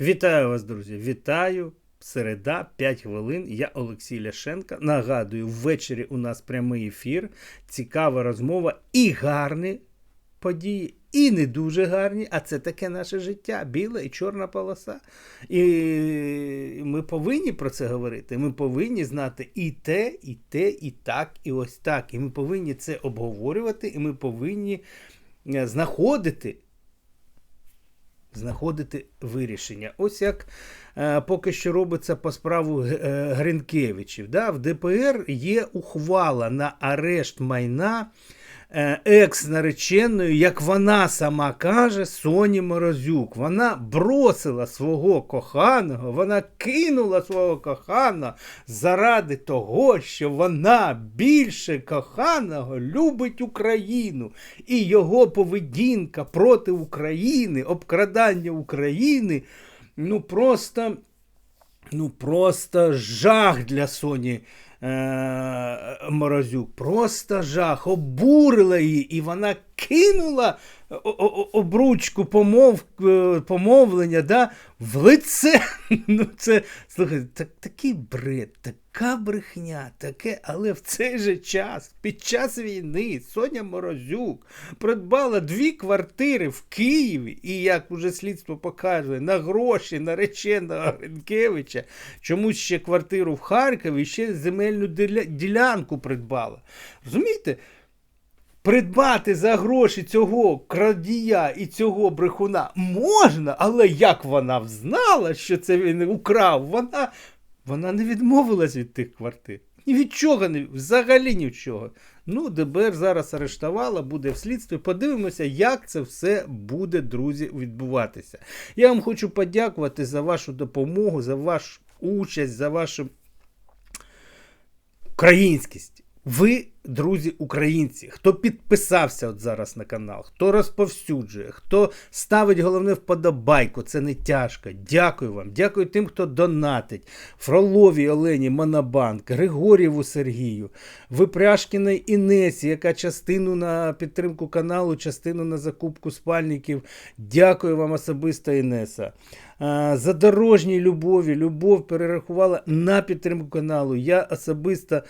Вітаю вас, друзі! Вітаю! Середа, 5 хвилин. Я Олексій Ляшенко. Нагадую, ввечері у нас прямий ефір, цікава розмова і гарні події, і не дуже гарні, а це таке наше життя, біла і чорна полоса. І ми повинні про це говорити. Ми повинні знати і те, і те, і так, і ось так. І ми повинні це обговорювати, і ми повинні е, знаходити знаходити вирішення. Ось як е, поки що робиться по справу е, Гринкевичів. Да? В ДПР є ухвала на арешт майна е, екс-нареченої, як вона сама каже, Соні Морозюк. Вона бросила свого коханого, вона кинула свого коханого заради того, що вона більше коханого любить Україну. І його поведінка проти України, обкрадання України, ну просто, ну просто жах для Соні. Е, Морозюк, просто жах, обурила її, і вона кинула обручку помов, е, помовлення да, в лице. Ну, це, слухай, так, такий бред, така брехня, таке, але в цей же час, під час війни, Соня Морозюк придбала дві квартири в Києві, і як уже слідство показує, на гроші нареченого Гринкевича, чомусь ще квартиру в Харкові, ще земельну ділянку придбала. Розумієте? Придбати за гроші цього крадія і цього брехуна можна, але як вона взнала, що це він украв, вона, вона не відмовилась від тих квартир. Ні від чого, не, взагалі ні від чого. Ну, ДБР зараз арештувала, буде в слідстві. Подивимося, як це все буде, друзі, відбуватися. Я вам хочу подякувати за вашу допомогу, за вашу участь, за вашу українськість. Ви, друзі, українці, хто підписався от зараз на канал, хто розповсюджує, хто ставить головне вподобайку, це не тяжко. Дякую вам. Дякую тим, хто донатить. Фроловій Олені Монобанк, Григорєву Сергію, Випряшкіної Інесі, яка частину на підтримку каналу, частину на закупку спальників. Дякую вам особисто, Інеса. За дорожній любові. Любов перерахувала на підтримку каналу. Я особисто.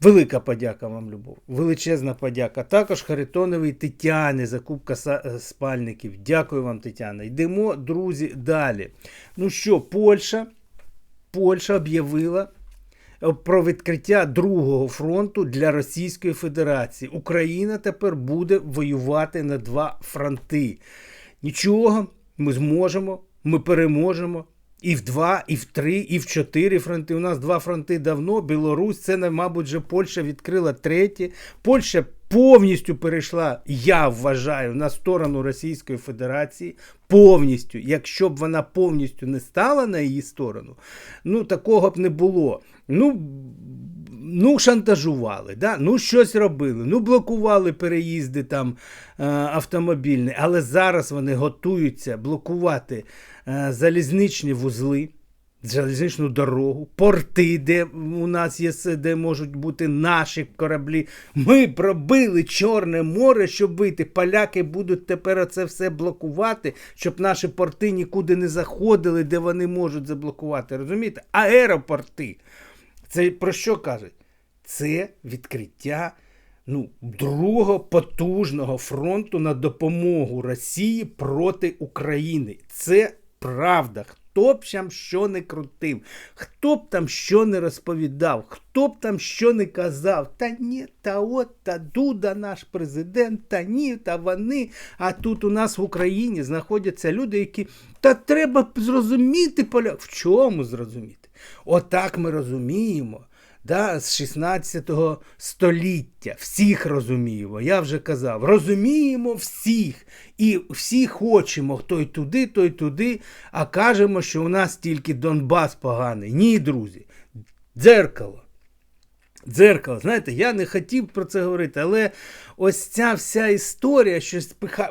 Велика подяка вам, Любов. Величезна подяка. Також Харитоновій Тетяни, закупка е, спальників. Дякую вам, Тетяна. Йдемо, друзі, далі. Ну що, Польща, Польща об'явила е, про відкриття другого фронту для Російської Федерації. Україна тепер буде воювати на два фронти. Нічого, ми зможемо, ми переможемо. І в два, і в три, і в чотири фронти. У нас два фронти давно. Білорусь, це, мабуть, вже Польща відкрила третє. Польща повністю перейшла, я вважаю, на сторону Російської Федерації. Повністю. Якщо б вона повністю не стала на її сторону, ну такого б не було. Ну, ну шантажували, да? ну щось робили, ну блокували переїзди там е, автомобільні, але зараз вони готуються блокувати е, залізничні вузли, залізничну дорогу, порти, де у нас є де можуть бути наші кораблі. Ми пробили Чорне море, щоб вийти. Поляки будуть тепер це все блокувати, щоб наші порти нікуди не заходили, де вони можуть заблокувати. Розумієте? Аеропорти. Це про що кажуть? Це відкриття ну, другого потужного фронту на допомогу Росії проти України. Це правда. Хто б там що не крутив, хто б там що не розповідав, хто б там що не казав, та ні, та от, та Дуда наш президент, та ні, та вони. А тут у нас в Україні знаходяться люди, які та треба зрозуміти поля. В чому зрозуміти? Отак ми розуміємо. Да, з 16 століття всіх розуміємо. Я вже казав, розуміємо всіх. І всі хочемо, той туди, той туди, а кажемо, що у нас тільки Донбас поганий. Ні, друзі. Дзеркало. Дзеркало, знаєте, я не хотів про це говорити, але ось ця вся історія, що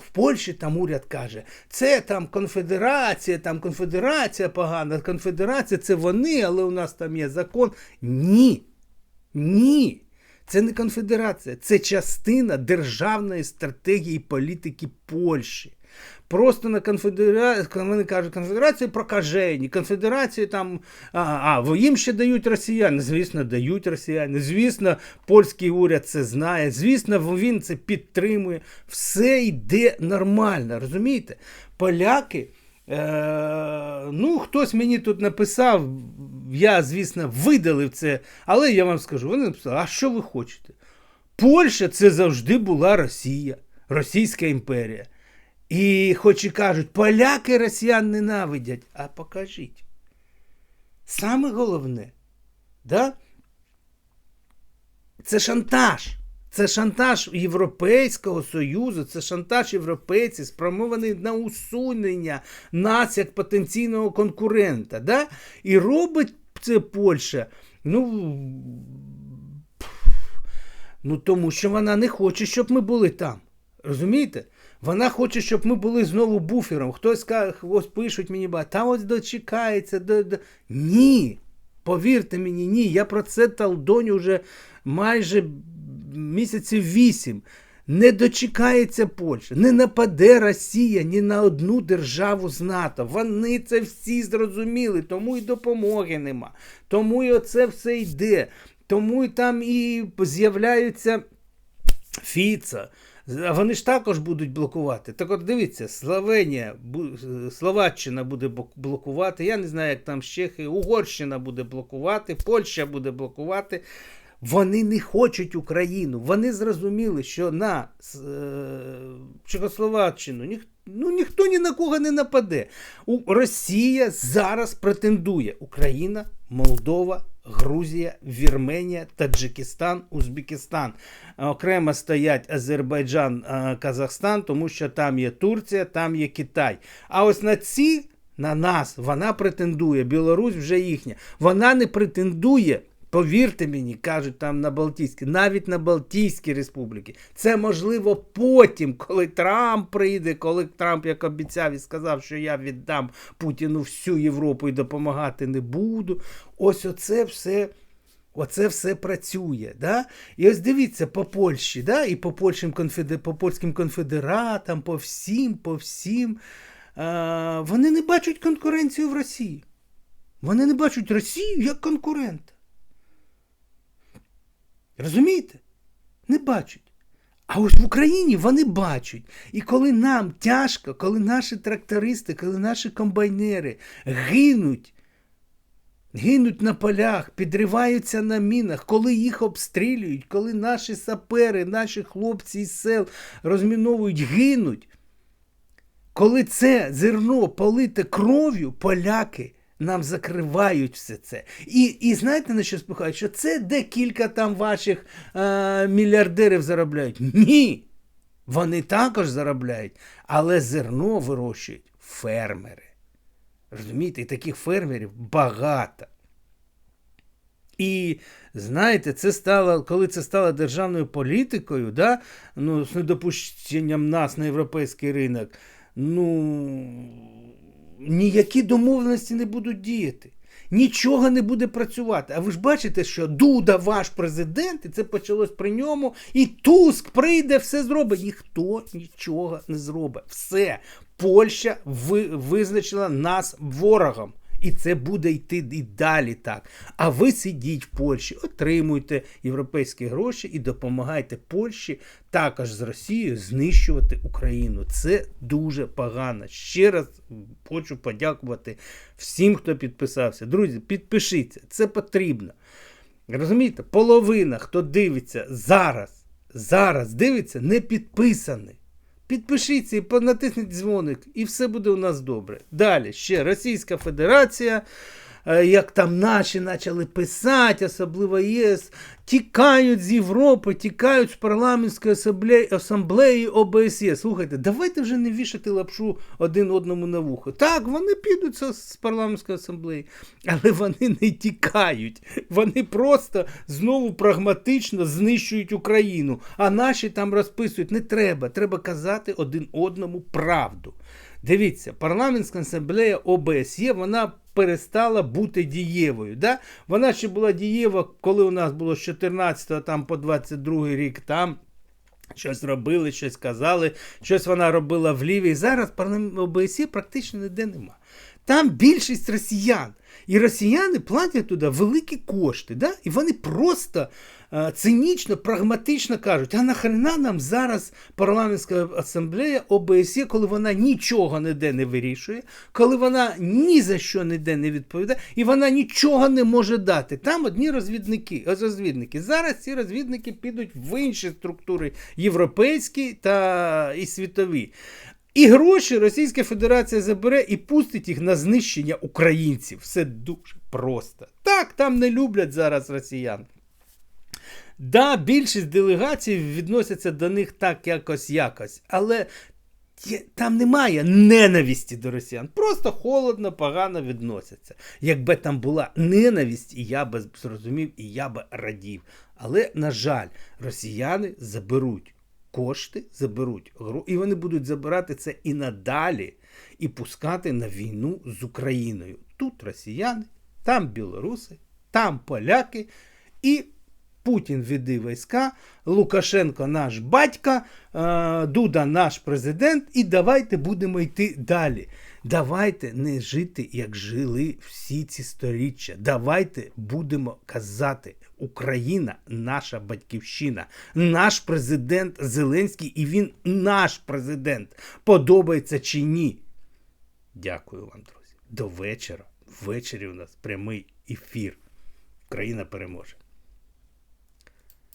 в Польщі там уряд каже, це там конфедерація, там конфедерація погана, конфедерація це вони, але у нас там є закон. Ні. Ні. Це не конфедерація, це частина державної стратегії політики Польщі. Просто на конфедерацію, вони кажуть, конфедерацію прокажені, конфедерацію там, а, а їм ще дають росіяни. Звісно, дають росіяни. Звісно, польський уряд це знає. Звісно, він це підтримує. Все йде нормально, розумієте? Поляки. Е, ну, хтось мені тут написав, я, звісно, видалив це, але я вам скажу, вони написали, а що ви хочете? Польща це завжди була Росія, Російська імперія. І хоч і кажуть, поляки росіян ненавидять, а покажіть. Саме головне, да? це шантаж. Це шантаж Європейського Союзу, це шантаж європейців, спрямований на усунення нас як потенційного конкурента. Да? І робить це Польща. Ну, ну тому що вона не хоче, щоб ми були там. Розумієте? Вона хоче, щоб ми були знову буфером. Хтось ось пишуть мені, та ось дочекається. До, до... Ні. Повірте мені, ні. Я про це талдоню вже майже місяців вісім. Не дочекається Польща, не нападе Росія ні на одну державу з НАТО. Вони це всі зрозуміли, тому і допомоги нема. Тому і оце все йде. Тому і там і з'являються Фіца. Вони ж також будуть блокувати. Так от дивіться, Словенія, Словаччина буде блокувати. Я не знаю, як там з Чехії, Угорщина буде блокувати, Польща буде блокувати. Вони не хочуть Україну. Вони зрозуміли, що на е, Чехословаччину ніх, ну, ніхто ні на кого не нападе. У, Росія зараз претендує Україна, Молдова, Грузія, Вірменія, Таджикистан, Узбекистан. Окремо стоять Азербайджан, е, Казахстан, тому що там є Турція, там є Китай. А ось на ці, на нас, вона претендує. Білорусь вже їхня. Вона не претендує. Повірте мені, кажуть там на Балтійській, навіть на Балтійській республіки. Це можливо потім, коли Трамп прийде, коли Трамп як обіцяв і сказав, що я віддам Путіну всю Європу і допомагати не буду. Ось оце все. Оце все працює. Да? І ось дивіться по Польщі, да? і по польським, конфедер... по польським конфедератам, по всім, по всім. А, Вони не бачать конкуренцію в Росії. Вони не бачать Росію як конкурента. Розумієте? Не бачать. А ось в Україні вони бачать. І коли нам тяжко, коли наші трактористи, коли наші комбайнери гинуть, гинуть на полях, підриваються на мінах, коли їх обстрілюють, коли наші сапери, наші хлопці із сел розміновують, гинуть, коли це зерно полите кров'ю, поляки нам закривають все це. І і знаєте на що спихають? Що це декілька там ваших е, мільярдерів заробляють? Ні. Вони також заробляють, але зерно вирощують фермери. Розумієте, і таких фермерів багато. І знаєте, це стало, коли це стало державною політикою, да, ну, з недопущенням нас на європейський ринок, ну ніякі домовленості не будуть діяти. Нічого не буде працювати. А ви ж бачите, що Дуда ваш президент, і це почалось при ньому, і Туск прийде, все зробить. Ніхто нічого не зробить. Все. Польща визначила нас ворогом. І це буде йти і далі так. А ви сидіть в Польщі, отримуйте європейські гроші і допомагайте Польщі також з Росією знищувати Україну. Це дуже погано. Ще раз хочу подякувати всім, хто підписався. Друзі, підпишіться, це потрібно. Розумієте, половина, хто дивиться зараз, зараз дивиться, не підписаний. Підпишіться і натисніть дзвоник, і все буде у нас добре. Далі ще Російська Федерація. Е, як там наші почали писати, особливо ЄС, тікають з Європи, тікають з парламентської асамблеї, ОБСЄ. Слухайте, давайте вже не вішати лапшу один одному на вухо. Так, вони підуть з парламентської асамблеї, але вони не тікають. Вони просто знову прагматично знищують Україну. А наші там розписують. Не треба. Треба казати один одному правду. Дивіться, парламентська асамблея ОБСЄ, вона перестала бути дієвою. Да? Вона ще була дієва, коли у нас було з 14 там по 22 рік там. Щось робили, щось казали, щось вона робила в Лівії. Зараз ОБСЄ практично ніде нема. Там більшість росіян. І росіяни платять туди великі кошти. Да? І вони просто цинічно, прагматично кажуть: а нахрена нам зараз парламентська асамблея ОБСЄ, коли вона нічого ніде не вирішує, коли вона ні за що ніде не відповідає, і вона нічого не може дати. Там одні розвідники, розвідники. Зараз ці розвідники підуть в інші структури європейські та і світові. І гроші Російська Федерація забере і пустить їх на знищення українців. Все дуже просто. Так, там не люблять зараз росіян. Да, більшість делегацій відносяться до них так якось якось, але там немає ненависті до росіян. Просто холодно, погано відносяться. Якби там була ненависть, і я би зрозумів, і я би радів. Але, на жаль, росіяни заберуть кошти, заберуть гру, і вони будуть забирати це і надалі, і пускати на війну з Україною. Тут росіяни, там білоруси, там поляки, і Путін веде війська, Лукашенко наш батько, е, Дуда наш президент, і давайте будемо йти далі. Давайте не жити, як жили всі ці сторіччя. Давайте будемо казати: Україна наша батьківщина, наш президент Зеленський, і він наш президент. Подобається чи ні? Дякую вам, друзі. До вечора. Ввечері у нас прямий ефір. Україна переможе.